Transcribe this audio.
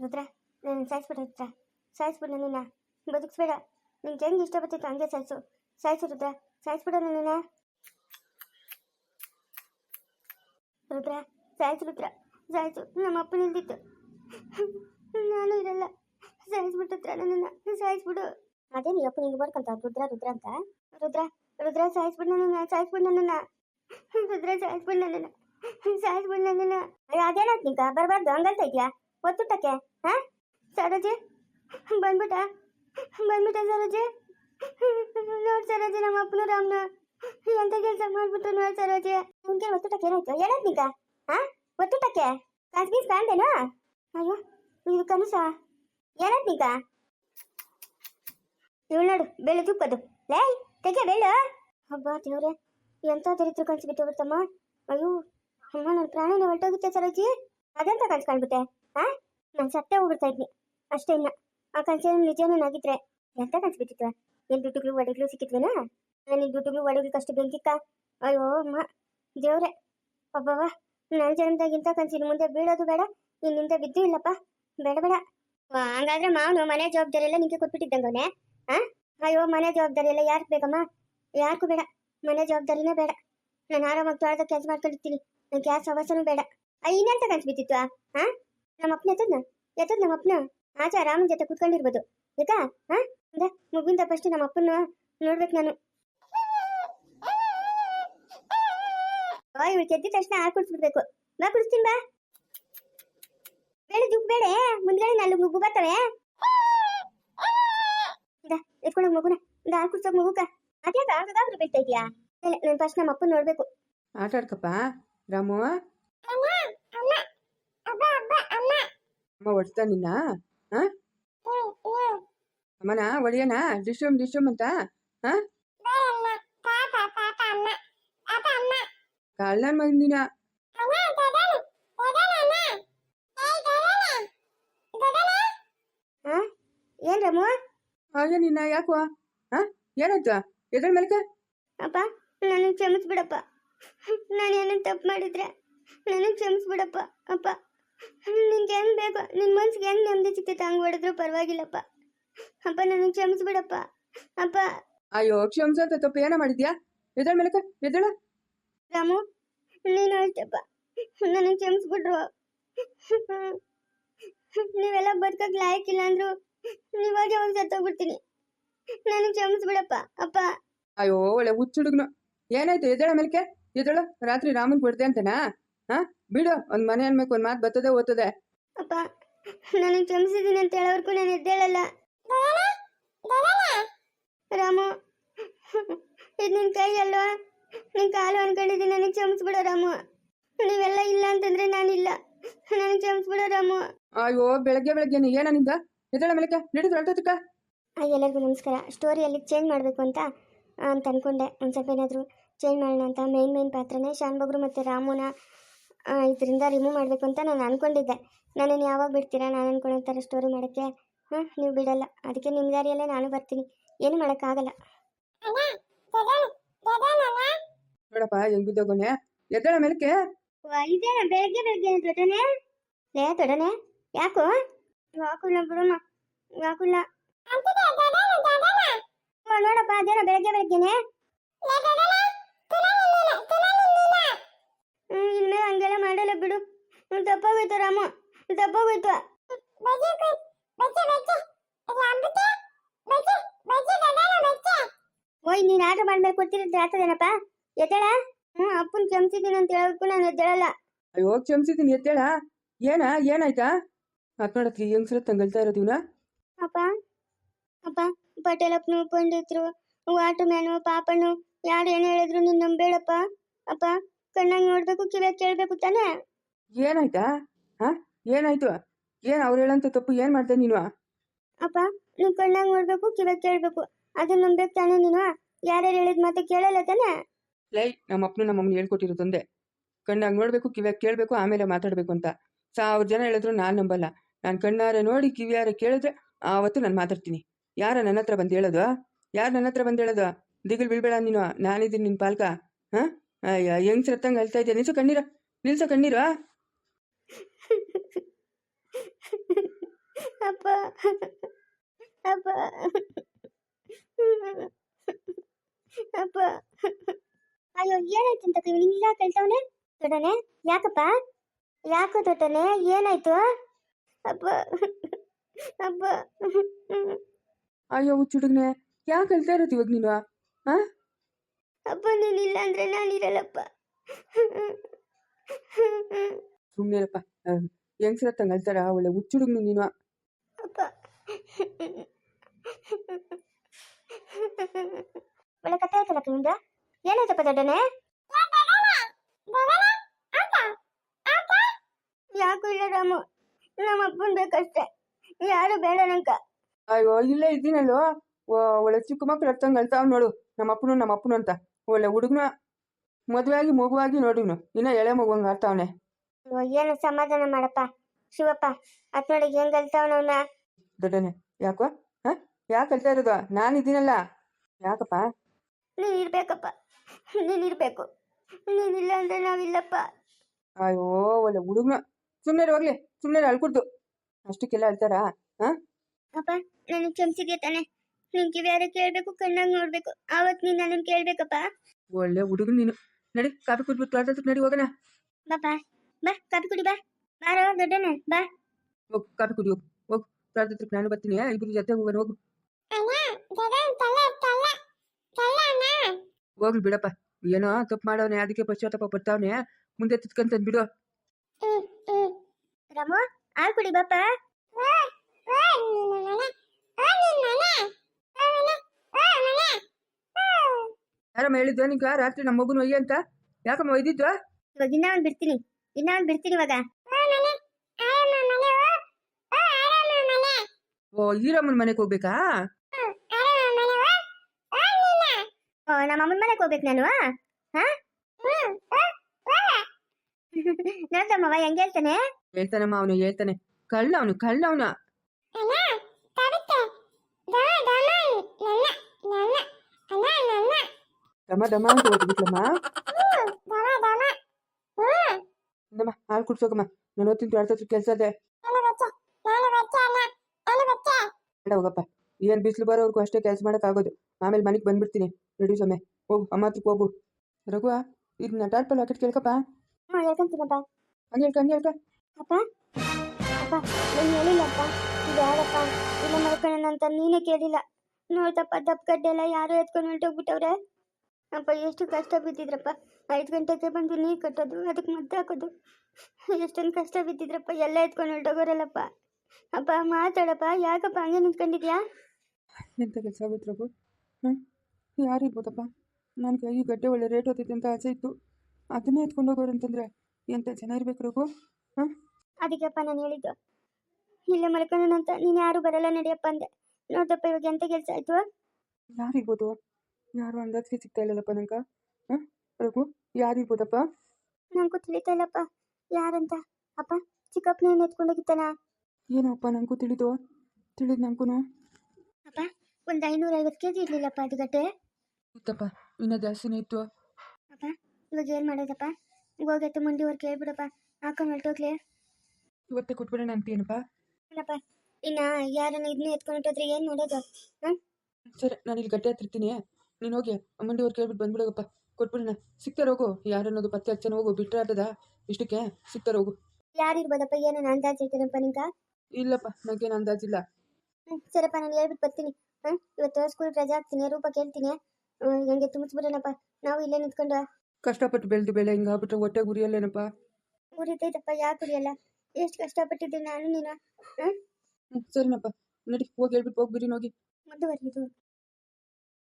ರುದ್ರ ನಾನು ಸಾಯಿಸ್ಬಿಡ ರುದ್ರ ಸಾಯಿಸ್ಬಿಡ ನನ್ನ ಬದುಕಿಸ್ಬೇಡ. ನಿಂಗೆ ಹೆಂಗೆ ಇಷ್ಟ ಬರ್ತೈತೆ ಹಂಗೆ ಸಾಯಿಸು. ಸಾಯಿಸು ರುದ್ರ. ಸಾಯಿಸ್ಬಿಡ ನನ್ನ ರುದ್ರ, ಸಾಯಿಸು ರುದ್ರ. ಸಾಯಿಸು. ನಮ್ಮ ಅಪ್ಪನ ಇಲ್ದಿತ್ತು. ನಾನು ಇರಲ್ಲ. ಸಾಯಿಸ್ಬಿಟ್ಟು ರುದ್ರ ನನ್ನನ್ನ. ಸಾಯಿಸ್ಬಿಡು. ಅದೇ ನೀ ಅಪ್ಪನಿಗೆ ಬರ್ಕಂತ ರುದ್ರ ರುದ್ರ ಅಂತ. ರುದ್ರ ರುದ್ರ, ಸಾಯಿಸ್ಬಿಡು ನನ್ನ ಸಾಯಿಸ್ಬಿಡು ನನ್ನ ರುದ್ರ, ಸಾಯಿಸ್ಬಿಡು ನನ್ನನ್ನ. ಸಾಯಿಸ್ಬಿಡು ನನ್ನನ್ನ. ಅದೇನಾಯ್ತು ನಿಂಕ ಬರಬಾರ್ದು. ಹಂಗಂತ ಇದೆಯಾ? ಒತ್ತುಟ್ಟಕ್ಕೆ? ಹಾ? ಸರೋಜಿ? ಬಂದ್ಬಿಟ್ಟ? ಬಂದ್ಬಿಟ್ಟ ಸರೋಜಿ? ನೋಡ್ ಸರೋಜಿ, ನಮ್ಮ ಅಪ್ಪನ ರಾಮ್ನ. ಎಂತ ಕೆಲಸ ಮಾಡ್ಬಿಟ್ಟು ನೋಡ್ ಸರೋಜಿ? ನಿಮ್ಗೆ ಒತ್ತುಟಕ್ಕೆ ಏನಾಯ್ತು? ಹೇಳದ್ ನೀಗ? ಹಾ? ಒತ್ತುಟಕ್ಕೆ? ಕನ್ಸ್ ಗೀಸ್ ಕಾಣ್ದೇನಾ? ಅಯ್ಯೋ ಇದು ಕನಸ. ಏನಾಯ್ತು ನೀಗ? ಇವಳು ನೋಡು, ಬೆಳ್ಳು ತುಪ್ಪದು ಲೇ ತೆಗೆ ಬೆಳ್ಳು. ಹಬ್ಬ ದೇವ್ರೆ, ಎಂತ ದರಿದ್ರ ಕನ್ಸು ಬಿಟ್ಟು ಬಿಡ್ತಮ್ಮ ಅಯ್ಯೋ, ಅಮ್ಮ ನನ್ನ ಪ್ರಾಣನ ಹೊರಟೋಗುತ್ತೆ ಸರೋಜಿ. ಅದೆಂತ ಕನ್ಸು ಕಾಣ್ಬಿಟ್ಟೆ? ಹಾ? ನಾನು ಸತ್ತೇ ಹೋಗ್ಬಿಡ್ತಾ ಇದ್ನಿ. ಅಷ್ಟೇ ಇಲ್ಲ ಆ ಕನ್ಸೇನು ನಿಜನೇನಾಗಿದ್ರೆ ಎಂತ ಕನ್ಸು ಬಿಟ್ಟಿತ್ತು ಏನು ದುಡ್ಡುಗಳು ಒಡೆಗಳು ಸಿಕ್ಕಿದ್ವೇನಾ? ನಾನು ಈ ದುಡ್ಡುಗಳು ಒಡೆಗಳು ಕಷ್ಟ ಬೆಂಕಿಕ್ಕ ಅಯ್ಯೋ ಅಮ್ಮ. ದೇವ್ರೆ. ಒಬ್ಬವ ನನ್ನ ಜನ್ಮದಾಗಿಂತ ಕನ್ಸಿನ ಮುಂದೆ ಬೀಳೋದು ಬೇಡ. ನಿನ್ನಿಂದ ಬಿದ್ದು ಇಲ್ಲಪ್ಪ. ಬೇಡ ಬೇಡ. ಹಂಗಾದ್ರೆ ಮಾವನು ಮನೆ ಜವಾಬ್ದಾರಿ ಎಲ್ಲ ನಿಂಗೆ ಕೊಟ್ಬಿಟ್ಟಿದ್ದಂಗವನೇ? ಹಾ ಅಯ್ಯೋ ಮನೆ ಜವಾಬ್ದಾರಿ ಎಲ್ಲ ಯಾರಿಗೆ ಬೇಕಮ್ಮ? ಯಾರಿಗೂ ಬೇಡ. ಮನೆ ಜವಾಬ್ದಾರಿನೇ ಬೇಡ. ನಾನು ಆರಾಮಾಗಿ ತೊಳೆದ ಕೆಲಸ ಮಾಡ್ಕೊಂಡಿರ್ತೀನಿ. ನನ್ ಗ್ಯಾಸ್ ಸವಾಸನೂ ಬೇಡ. ಆ, ಇನ್ನೆಂತ ಕನ್ಸು ಬಿತ್ತಿತ್ತು ಹಾ ನಮ್ಮ ಅಪ್ಪನ ಎತ್ತದ್ನ ಎತ್ತದ್ ನಮ್ಮ ಅಪ್ಪನ? ಆಚೆ ಆರಾಮನ ಜೊತೆ ಕುತ್ಕೊಂಡಿರ್ಬೋದು. ಆಯ್ತಾ? ಹಾ? ಅಂದ ಮುಗಿಂದ ಫಸ್ಟ್ ನಮ್ಮ ಅಪ್ಪನ ನೋಡ್ಬೇಕು ನಾನು. ಓ ಇವಳು ಕೆದ್ದ ತಕ್ಷಣ ಹಾಲು ಕುಡಿಸ್ಬಿಡ್ಬೇಕು. ಬಾ ಕುಡಿಸ್ತೀನಿ ಬಾ. ಬೇಡ ದುಃಖ ಬೇಡ ಮುಂದ್ಗಡೆ ನಾಲ್ಕು ಮುಗು ಬರ್ತವೆ. ಎತ್ಕೊಂಡೋಗ್ ಮಗುನ. ಇಂದ ಹಾಲು ಕುಡ್ಸೋಕ್ ಮಗುಕ ಅದ್ಯಾಕ ಆಗಾದ್ರೂ ಬೀಳ್ತಾ ಇದೆಯಾ ಇಲ್ಲ ನಾನು ಫಸ್ಟ್ ನಮ್ಮ ಅಪ್ಪನ ನೋಡ್ಬೇಕು. ಆಟ ಆಡ್ಕಪ್ಪ ರಾಮು. ಅಮ್ಮ ಹೊಡ್ತಾ ನಿನ್ನ? ಹಾ? ಅಮ್ಮನ ಒಳಿಯನ ಡಿಶಮ್ ಡಿಶಮ್ ಅಂತ? ಹಾ? ಕಳ್ಳನ್ ಮಗನ್ ನೀನ. ಹಾ? ಏನ್ ರಮು ಹಾಗೆ ನಿನ್ನ ಯಾಕೋ? ಹಾ? ಏನಾಯ್ತು? ಎದ್ರ ಮೇಲ್ಕ? ಅಪ್ಪ ನನಗೆ ಕ್ಷಮಿಸ್ಬಿಡಪ್ಪ. ನಾನು ಏನೇನು ತಪ್ಪು ಮಾಡಿದ್ರೆ ನನಗೆ ಕ್ಷಮಿಸ್ಬಿಡಪ್ಪ. ಅಪ್ಪ ನಿನ್ಗೆ ಹೆಂಗ್ ಬೇಕು ನಿನ್ನ ಮನ್ಸಿಗೆ ಹೆಂಗ್ ನೆಮ್ಮದಿ ಸಿಗ್ತೈತೆ ಹಂಗೆ ಹೊಡೆದ್ರು ಪರವಾಗಿಲ್ಲಪ್ಪ. ಅಪ್ಪ ನನಗೆ ಕ್ಷಮಿಸ್ಬಿಡಪ್ಪ. ಅಪ್ಪ. ಅಯ್ಯೋ ಕ್ಷಮ್ಸಂತ ತಪ್ಪು ಏನ ಮಾಡಿದ್ಯಾ? ಎದಳ ಮೇಲಕ ಎದಳ ರಾಮು ನೀನು ಅಷ್ಟಪ್ಪ ನನಗೆ ಕ್ಷಮಿಸ್ಬಿಟ್ರು ನೀವೆಲ್ಲ ಬದುಕಕ್ಕೆ ಲಾಯಕ್ಕಿಲ್ಲ ಅಂದ್ರು ನೀವಾಗ ಹೋಗ್ಬಿಡ್ತೀನಿ ಸತ್ತೋಗ್ಬಿಡ್ತೀನಿ. ನನಗೆ ಕ್ಷಮಿಸ್ಬಿಡಪ್ಪ ಅಪ್ಪ. ಅಯ್ಯೋ ಒಳ್ಳೆ ಹುಚ್ಚುಡುಗ್ನು. ಏನಾಯ್ತು? ಎದಳ ಮೇಲಕ ಎದಳ ರಾತ್ರಿ ರಾಮನ್ ಬಿಡ್ದೆ ಅಂತನಾ? ಹಾ? ಬಿಡು ಒಂದ್ ಮನೆ ಅನ್ಬೇಕು ಒಂದ್ ಮಾತು ಬರ್ತದೆ ಓದ್ತದೆ. ಅಪ್ಪ ನನಗೆ ಕ್ಷಮಿಸಿದ್ದೀನಿ ಅಂತ ಹೇಳೋರ್ಗೂ ನಾನು ಎದ್ದೇಳಲ್ಲ. ರಾಮು ಇದು ನಿನ್ ಕೈ ಅಲ್ವಾ? ನಿನ್ನ ಕಾಲು ಅನ್ಕೊಂಡಿದ್ದೀನಿ ನನಗೆ ಕ್ಷಮಿಸ್ಬಿಡೋ ರಾಮು. ನೀವೆಲ್ಲ ಇಲ್ಲ ಅಂತಂದ್ರೆ ನಾನಿಲ್ಲ ನನಗೆ ಕ್ಷಮಿಸ್ಬಿಡೋ ರಾಮು. ಅಯ್ಯೋ ಬೆಳಗ್ಗೆ ಬೆಳಗ್ಗೆ ಏನ ನಿಂದ? ಎದ್ದೇಳ ಮೇಲೆ ನಡೀತು ಹೊರಟೋತಕ್ಕ ಎಲ್ಲರಿಗೂ ನಮಸ್ಕಾರ. ಸ್ಟೋರಿಯಲ್ಲಿ ಚೇಂಜ್ ಮಾಡಬೇಕು ಅಂತ ಅಂತ ಅಂದ್ಕೊಂಡೆ ಒಂದು ಸ್ವಲ್ಪ ಏನಾದರೂ ಚೇಂಜ್ ಮಾಡೋಣ ಅಂತ. ಮೇನ್ ಮೇನ್ ಪಾತ್ರನೇ ಶಾನ್ ಬಗ್ರು ಮತ್ತು ರಾಮುನ. ಇದರಿಂದ ರಿಮೂವ್ ಮಾಡಬೇಕು ಅಂತ ನಾನು ಅಂದ್ಕೊಂಡಿದ್ದೆ ನನ್ನನ್ನು ಯಾವಾಗ ಬಿಡ್ತೀರಾ? ನಾನು ಅಂದ್ಕೊಳ್ಳೋ ಥರ ಸ್ಟೋರಿ ಮಾಡೋಕ್ಕೆ. ಹಾಂ ನೀವು ಬಿಡಲ್ಲ. ಅದಕ್ಕೆ ನಿಮ್ಮ ದಾರಿಯಲ್ಲೇ ನಾನು ಬರ್ತೀನಿ. ಏನು ಮಾಡೋಕ್ಕಾಗಲ್ಲ. ನೋಡಪ್ಪ ಹೆಂಗ್ ಬಿದ್ದೋಗೋನೆ ಎದ್ದಳ ಮೇಲಕ್ಕೆ. ಇದೇನ? ಬೆಳಗ್ಗೆ ಬೆಳಗ್ಗೆ ದೊಡ್ಡನೆ? ಲೇ ದೊಡ್ಡನೆ. ಯಾಕೋ? ಯಾಕುಲ್ಲ ಬಿಡಮ್ಮ. ಯಾಕುಲ್ಲ ನೋಡಪ್ಪ ಅದೇನ? ಬೆಳಗ್ಗೆ ಬೆಳಗ್ಗೆನೆ? ಮಾಡಲ್ಲ ಬಿಡು. ತಪ್ಪಾಗೋಯ್ತು ರಾಮ. ತಪ್ಪಾಗೋಯ್ತು ಓಯ್ ನೀನ್ ಆಟ ಮಾಡ್ಬೇಕು ಗೊತ್ತಿರುತ್ತೆ ಆಗ್ತದೇನಪ್ಪ ಎದ್ದೇಳ? ಹ್ಮ್ ಅಪ್ಪನ್ ಕ್ಷಮಿಸಿದೀನಿ ಅಂತ ಹೇಳಕ್ಕೂ ನಾನು ಎದ್ದೇಳಲ್ಲ. ಅಯ್ಯೋ ಕ್ಷಮಿಸಿದೀನಿ ಎದ್ದೇಳ? ಏನ ಏನಾಯ್ತಾ? ಅದ್ ನೋಡತ್ರಿ ಹೆಂಗ್ಸ್ರ ತಂಗಲ್ತಾ ಇರೋದು ಇವ್ನ? ಅಪ್ಪ ಅಪ್ಪ ಪಟೇಲಪ್ಪನು ಪಂಡಿತರು ವಾಟರ್ ಮ್ಯಾನು ಪಾಪಣ್ಣು ಯಾರು ಏನು ಹೇಳಿದ್ರು ನೀನ್ ನಂಬೇಡಪ್ಪ ಅಪ್ಪ ಕಣ್ಣಾಗ ನೋಡ್ಬೇಕು ಕಿವಿಯಾಗ ಕೇಳ್ಬೇಕು ತಾನೇ? ಏನಾಯ್ತಾ? ಹಾ? ಏನಾಯ್ತು? ಏನ್ ಅವ್ರು ಹೇಳಂತ ತಪ್ಪು ಏನ್ ಮಾಡ್ದೆ ನೀನು? ಅಪ್ಪ ನೀನ್ ಕಣ್ಣಾಗ ನೋಡ್ಬೇಕು ಕಿವಿಯಾಗ ಕೇಳ್ಬೇಕು. ಅದನ್ನ ನಂಬೇಕು ತಾನೇ ನೀನು? ಯಾರ್ಯಾರು ಹೇಳಿದ ಮಾತು ಕೇಳಲ್ಲ ತಾನೇ? ಲೈ ನಮ್ಮ ಅಪ್ಪನು ನಮ್ಮ ಅಮ್ಮನ ಹೇಳ್ಕೊಟ್ಟಿರೋದೊಂದೇ ಕಣ್ಣಾಗ ನೋಡ್ಬೇಕು ಕಿವಿಯಾಗ ಕೇಳ್ಬೇಕು ಆಮೇಲೆ ಮಾತಾಡ್ಬೇಕು ಅಂತ. ಸಾವಿರ ಜನ ಹೇಳಿದ್ರು ನಾನು ನಂಬಲ್ಲ. ನಾನು ಕಣ್ಣಾರೆ ನೋಡಿ ಕಿವಿಯಾರೆ ಕೇಳಿದ್ರೆ ಆವತ್ತು ನಾನು ಮಾತಾಡ್ತೀನಿ. ಯಾರ ನನ್ನ ಹತ್ರ ಬಂದು ಹೇಳೋದು? ಯಾರು ನನ್ನ ಹತ್ರ ಬಂದು ಹೇಳೋದು? ದಿಗಿಲ್ ಬೀಳ್ಬೇಡ ನೀನು. ನಾನಿದ್ದೀನಿ ನಿನ್ ಪಾಲ್ಕ. ಹಾಂ? ಅಯ್ಯ ಹೆಂಗ್ ಸತ್ತಂಗೆ ಅಲ್ತಾ ಇದೆಯಾ? ನಿಲ್ಸು ಕಣ್ಣೀರ ನಿಲ್ಸು ಕಣ್ಣೀರ. ಅಪ್ಪ ಅಪ್ಪ. ಅಪ್ಪ. ಅಯ್ಯೋ ಏನಾಯ್ತು ಅಂತ ನಿಲ್ಲ ಕಳ್ತವನೆ ದೊಡ್ಡನೆ ಯಾಕಪ್ಪ? ಯಾಕೋ ದೊಡ್ಡನೆ ಏನಾಯ್ತು? ಅಪ್ಪ ಅಪ್ಪ. ಅಯ್ಯೋ ಹುಚ್ಚುಡುಗ್ನೆ ಯಾಕೆ ಹೇಳ್ತಾ ಇರೋದು ಇವಾಗ ನೀನು? ಹಾಂ ಅಪ್ಪ ನೀನಿಲ್ಲ ಅಂದ್ರೆ ನಾನಿರಲ್ಲಪ್ಪ ಸುಮ್ಮನೆರಪ್ಪ ಹೆಂಗ್ಸರ ಅಲ್ತಾರ ಒಳ್ಳೆ ಹುಚ್ಚುಡುಗ್ನು ನೀನು. ಅಪ್ಪ. ಒಳ್ಳೆ ಕತೆ ಆಯ್ತಲ್ಲ ನಿಮ್ದು ಏನಾಯ್ತಪ್ಪ ದೊಡ್ಡನೆ? ಯಾಕೂ ಇಲ್ಲ ರಾಮು. ನಮ್ಮ ಅಪ್ಪನ್ ಬೇಕಷ್ಟೇ. ಯಾರು ಬೇಡ ನಂಕ ಅಯ್ಯೋ ಇಲ್ಲೇ ಇದ್ದೀನಲ್ಲೋ. ಓ- ಒಳ್ಳೆ ಚಿಕ್ಕ ಮಕ್ಳು ಹತ್ತಂಗೆ ಅಳ್ತಾವ್ ನೋಡು. ನಮ್ಮ ಅಪ್ಪನು ನಮ್ಮ ಅಪ್ಪನು ಅಂತ. ಒಳ್ಳೆ ಹುಡುಗನ ಮದುವೆ ಆಗಿ ಮಗುವಾಗಿ ನೋಡಿವ್ನು. ಇನ್ನ ಎಳೆ ಮಗುವಂಗೆ ಆಡ್ತಾವನೆ. ಏನು ಸಮಾಧಾನ ಮಾಡಪ್ಪ. ಶಿವಪ್ಪ ಅತ್ ನೋಡಿ ಹೆಂಗ್ ಅಲ್ತಾವನವನ್ನ ದೊಡ್ಡನೆ ಯಾಕೋ? ಹ? ಯಾಕೆ ಕಲ್ತಾ ಇರೋದು? ನಾನು ಇದೀನಲ್ಲ ಯಾಕಪ್ಪ? ನೀನ್ ಇರ್ಬೇಕಪ್ಪ. ನೀನ್ ಇರ್ಬೇಕು. ನೀನಿಲ್ಲ ಅಂದ್ರೆ ನಾವಿಲ್ಲಪ್ಪ ಅಯ್ಯೋ ಒಳ್ಳೆ ಹುಡುಗನ. ಸುಮ್ಮನೆ ಹೋಗ್ಲಿ. ಸುಮ್ಮನೆ ಅಳ್ಕೊಡ್ದು. ಅಷ್ಟಕ್ಕೆಲ್ಲ ಅಳ್ತಾರಾ? ಹಾ? ಅಪ್ಪ ನನಗೆ ಚಮಚಿಗೆ ತಾನೆ? ನಿನ್ ಬೇರೆ ಕೇಳ್ಬೇಕು ಕಣ್ಣಾಗ ನೋಡ್ಬೇಕು. ಅವತ್ ನೀನ್ ನನ್ನ ಕೇಳ್ಬೇಕಪ್ಪ. ಒಳ್ಳೆ ಹುಡುಗ ನೀನು. ನಡಿ ಕಾಫಿ ಕುಡ್ಬಿಟ್ಟು ಕ್ಲಾಸ್ ನಡಿ ಹೋಗೋಣ. ಬಾಪ ಬಾ. ಕಾಫಿ ಕುಡಿ ಬಾ. ಬಾರೋ ದೊಡ್ಡನೆ ಬಾ. ಹೋಗ್ ಕಾಫಿ ಕುಡಿ ಹೋಗ್. ಹೋಗ್ ಕ್ಲಾಸ್ ಹತ್ರಕ್ಕೆ ನಾನು ಬರ್ತೀನಿ ಇಬ್ರು ಜೊತೆ ಹೋಗೋಣ ಹೋಗು. ಹೋಗ್ಲಿ ಬಿಡಪ್ಪ. ಏನೋ ತಪ್ಪು ಮಾಡವನೆ ಅದಕ್ಕೆ ಪಶ್ಚಾತ್ತಾಪ ಬರ್ತಾವನೆ ಮುಂದೆ ತಿತ್ಕಂತ ಬಿಡು ರಮೋ ಆ ಕುಡಿ ಬಾಪ ಯಾರಮ್ಮ ಹೇಳಿದ್ವ ನಿಂಗೆ ರಾತ್ರಿ ನಮ್ಮ ಮಗುನ ಒಯ್ಯ ಅಂತ? ಯಾಕಮ್ಮ ಒಯ್ದಿದ್ವಾ? ಇವಾಗ ಇನ್ನ ಬಿಡ್ತೀನಿ. ಇನ್ನ ಬಿಡ್ತೀನಿ ಇವಾಗ. ಓ ಈರಮ್ಮನ ಮನೆಗೆ ಹೋಗ್ಬೇಕಾ? ಓ ನಮ್ಮ ಅಮ್ಮನ ಮನೆಗೆ ಹೋಗ್ಬೇಕು ನಾನು? ಹಾ? ನೋಡ್ದಮ್ಮವ ಹೆಂಗ್ ಹೇಳ್ತಾನೆ? ಹೇಳ್ತಾನಮ್ಮ ಅವನು ಹೇಳ್ತಾನೆ. ಕಳ್ಳ ಅವನು ಕಳ್ಳ ಅವನ ಡಮ ಡಮ ಅಂತ ಓದ್ಬಿಟ್ಲಮ್ಮ. ಇಂದಮ್ಮ ಹಾಲು ಕುಡ್ಸೋಕಮ್ಮ. ನಾನು ಓದ್ತೀನಿ ಹತ್ರ ಕೆಲಸ ಇದೆ. ಬೇಡ ಹೋಗಪ್ಪ. ಏನು ಬಿಸಿಲು ಬರೋವರೆಗೂ ಅಷ್ಟೇ ಕೆಲಸ ಮಾಡೋಕ್ಕಾಗೋದು ಆಮೇಲೆ ಮನೆಗೆ ಬಂದ್ಬಿಡ್ತೀನಿ. ರೆಡಿ ಸೊಮ್ಮೆ ಹೋಗು ಅಮ್ಮ ಹತ್ರಕ್ಕೆ ಹೋಗು. ರಘುವ ಇದನ್ನ ಟಾರ್ಪಲ್ ಹಾಕಿಟ್ ಕೇಳ್ಕಪ್ಪ. ಹ್ಞೂ ಹೇಳ್ಕೊಂತೀನಪ್ಪ. ಹಂಗೆ ಹೇಳ್ಕ ಹಂಗೆ ಹೇಳ್ಕ. ಅಪ್ಪ ಅಪ್ಪ ನೀನು ಹೇಳಿಲ್ಲಪ್ಪ. ಬೇಡಪ್ಪ ಇಲ್ಲ ಮಾಡ್ಕೊಳ್ಳೋಣ ಅಂತ ನೀನೇ ಕೇಳಿಲ್ಲ. ನೋಡ್ತಪ್ಪ ದಪ್ಪ ಗಡ್ಡೆಲ್ಲ ಯಾರು ಎತ್ಕೊಂಡು ಹೊರಟೋಗ್ಬಿಟ್ಟವ್ರೆ. ಅಪ್ಪ ಎಷ್ಟು ಕಷ್ಟ ಬಿದ್ದಿದ್ರಪ್ಪ. ಐದು ಗಂಟೆಗೆ ಬಂದು ನೀರು ಕಟ್ಟೋದು ಅದಕ್ಕೆ ಮದ್ದು ಹಾಕೋದು. ಎಷ್ಟೊಂದು ಕಷ್ಟ ಬಿದ್ದಿದ್ರಪ್ಪ. ಎಲ್ಲ ಎತ್ಕೊಂಡು ಹೊರಟೋಗೋರಲ್ಲಪ್ಪ. ಅಪ್ಪ ಮಾತಾಡಪ್ಪ. ಯಾಕಪ್ಪ ಹಂಗೆ ನಿಂತ್ಕೊಂಡಿದ್ಯಾ? ಎಂಥ ಕೆಲಸ ಆಗುತ್ತೆ ರಘು ಹ್ಞೂ ಯಾರಿರ್ಬೋದಪ್ಪ ನನ್ನ ಕೈ ಗಡ್ಡೆ ಒಳ್ಳೆ ರೇಟ್ ಹೋಗ್ತೈತೆ ಅಂತ ಆಸೆ ಇತ್ತು. ಅದನ್ನೇ ಎತ್ಕೊಂಡು ಹೋಗೋರು ಅಂತಂದರೆ ಎಂಥ ಜನ ಇರ್ಬೇಕು ರಘು? ಹಾಂ ಅದಕ್ಕೆಪ್ಪ ನಾನು ಹೇಳಿದ್ದು. ಇಲ್ಲೇ ಮಲ್ಕೊಳ್ಳೋಣ ಅಂತ. ನೀನು ಯಾರು ಬರಲ್ಲ ನಡಿಯಪ್ಪ ಅಂದೆ. ನೋಡ್ದಪ್ಪ ಇವಾಗ ಎಂಥ ಕೆಲಸ ಆಯ್ತು? ಯಾರಿರ್ಬೋದು? ಯಾರು ಅಂದಾಜಿಗೆ ಸಿಗ್ತಾ ಇಲ್ಲಲ್ಲಪ್ಪ ನಂಗೆ. ಹಾಂ? ರಘು ಯಾರಿರ್ಬೋದಪ್ಪ ನಂಗೂ ತಿಳಿತಾ ಇಲ್ಲಪ್ಪ. ಯಾರಂತ? ಅಪ್ಪ ಚಿಕ್ಕಪ್ಪನೇನು ಎತ್ಕೊಂಡೋಗಿತ್ತಾನ ಏನಪ್ಪ ನನಗೂ ತಿಳಿದು? ತಿಳಿದು ನಂಗೂನು? ಅಪ್ಪ ಒಂದು ಐನೂರ ಐವತ್ತು ಕೆ ಜಿ ಇರಲಿಲ್ಲಪ್ಪ ಅದು ಗಟ್ಟೆ ಗೊತ್ತಪ್ಪ ಇನ್ನೂ ಜಾಸ್ತಿನೇ ಇತ್ತು. ಅಪ್ಪ ಇವಾಗ ಏನು ಮಾಡೋದಪ್ಪ? ಹೋಗೈತೆ ಮುಂಡಿವರ್ಗೆ ಕೇಳ್ಬಿಡಪ್ಪ ಹಾಕೊಂಡು ಹೊರಟೋಗ್ಲಿ ಇವತ್ತೇ ಕೊಟ್ಬಿಡೋಣ ಅಂತೀನಪ್ಪ ಇಲ್ಲಪ್ಪ ಇನ್ನ ಯಾರನ್ನ ಇದನ್ನ ಎತ್ಕೊಂಡು ಹೊಟ್ಟೋದ್ರೆ ಏನು ಮಾಡೋದು? ಹಾಂ? ಸರಿ ನಾನು ಇಲ್ಲಿ ಗಟ್ಟೆ ಹತ್ತಿರ್ತೀನಿ. ನೀನು ಹೋಗಿ ಅಮ್ಮಂಡಿಯವ್ರು ಕೇಳ್ಬಿಟ್ಟು ಬಂದ್ಬಿಡೋಗಪ್ಪ. ಕೊಟ್ಬಿಡಣ. ಸಿಗ್ತಾರ ಹೋಗು. ಯಾರನ್ನೋದು ಪತ್ತೆ ಹಚ್ಚನ ಹೋಗು. ಬಿಟ್ಟರೆ ಆಟದ ಇಷ್ಟಕ್ಕೆ ಸಿಗ್ತಾರೆ ಹೋಗು. ಯಾರಿರ್ಬೋದಪ್ಪ ಏನೋ ಅಂದಾಜು ಐತೇನಪ್ಪ ನಿಂಗೆ ಇಲ್ಲಪ್ಪ ನನಗೇನು ಅಂದಾಜಿಲ್ಲ ಹ್ಞೂ ಸರಪ್ಪ ನಾನು ಹೇಳ್ಬಿಟ್ಟು ಬರ್ತೀನಿ. ಹಾಂ ಇವತ್ತು ಸ್ಕೂಲ್ ರಜೆ ಹಾಕ್ತೀನಿ ರೂಪ ಕೇಳ್ತೀನಿ. ಹೆಂಗೆ ತುಂಬಿಸ್ಬಿಡೋಣಪ್ಪ. ನಾವು ಇಲ್ಲೇ ನಿಂತ್ಕೊಂಡು ಕಷ್ಟಪಟ್ಟು ಬೆಳೆದು ಬೆಳೆ ಹಿಂಗಾಗ್ಬಿಟ್ರೆ ಹೊಟ್ಟೆ ಗುರಿಯಲ್ಲೇನಪ್ಪ ಉರಿತೈತಪ್ಪ ಯಾಕೆ ಗುರಿಯಲ್ಲ ಎಷ್ಟು ಕಷ್ಟಪಟ್ಟಿದ್ದೀನಿ ನಾನು ನೀನು? ಹಾಂ ಹ್ಞೂ ಸರಿನಪ್ಪ. ನಡಿ ಹೋಗಿ ಹೇಳ್ಬಿಟ್ಟು ಹೋಗ್ಬಿರಿ ಹೋಗಿ ಮುಂದುವರಿದು